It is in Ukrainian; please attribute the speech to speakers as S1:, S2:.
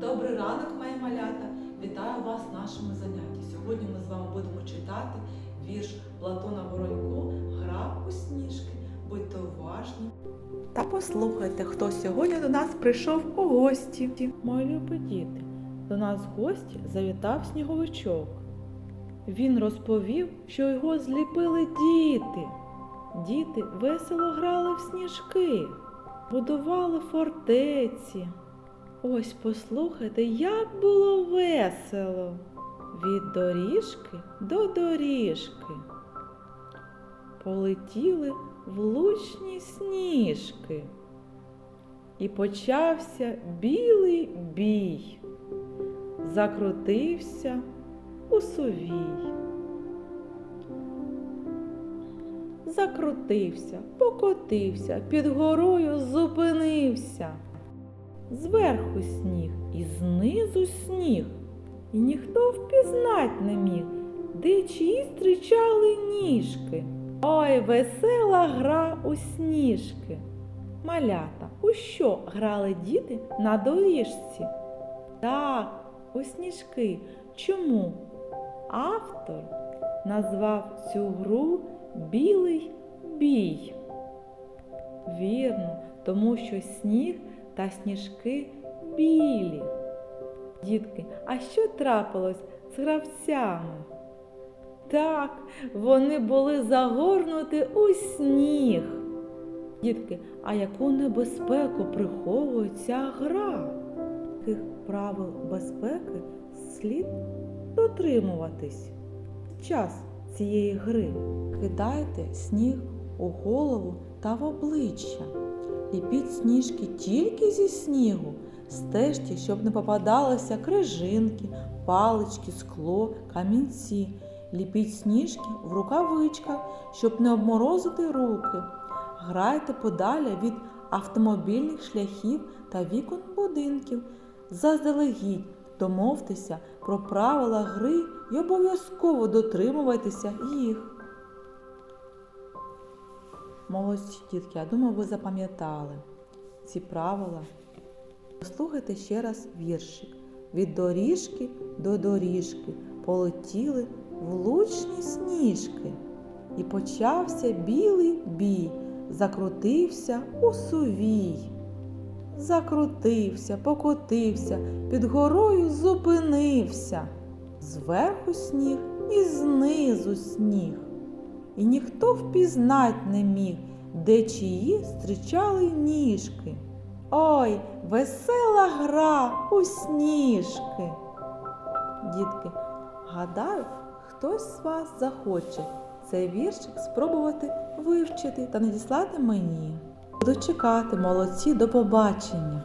S1: добрий ранок, мої малята! Вітаю вас в нашому занятті. Сьогодні ми з вами будемо читати вірш Платона Воронько Гра у сніжки. Будьте уважні. Та послухайте, хто сьогодні до нас прийшов у гості.
S2: Мої любі діти, до нас в гості завітав сніговичок. Він розповів, що його зліпили діти. Діти весело грали в сніжки, будували фортеці. Ось послухайте, як було весело. Від доріжки до доріжки. Полетіли влучні сніжки. І почався білий бій. Закрутився у сувій. Закрутився, покотився, під горою зупинився. Зверху сніг і знизу сніг, і ніхто впізнать не міг, де чиї стрічали ніжки. Ой, весела гра у сніжки. Малята, у що грали діти на доріжці? Так, у сніжки. Чому? Автор назвав цю гру Білий бій. Вірно, тому що сніг та сніжки білі. Дітки, а що трапилось з гравцями? Так, вони були загорнуті у сніг. Дітки, а яку небезпеку приховує ця гра? Яких правил безпеки слід дотримуватись? Час цієї гри кидайте сніг у голову та в обличчя. Ліпіть сніжки тільки зі снігу. Стежте, щоб не попадалися крижинки, палички, скло, камінці. Ліпіть сніжки в рукавичках, щоб не обморозити руки. Грайте подалі від автомобільних шляхів та вікон будинків. Заздалегідь домовтеся про правила гри і обов'язково дотримувайтеся їх. Молодці дітки, я думаю, ви запам'ятали ці правила. Послухайте ще раз віршик. Від доріжки до доріжки полетіли влучні сніжки. І почався білий бій, закрутився у сувій. Закрутився, покотився, під горою зупинився. Зверху сніг і знизу сніг. І ніхто впізнать не міг, де чиї зустрічали ніжки. Ой, весела гра у сніжки. Дітки, гадаю, хтось з вас захоче цей віршик спробувати вивчити та надіслати мені. Буду чекати, молодці, до побачення!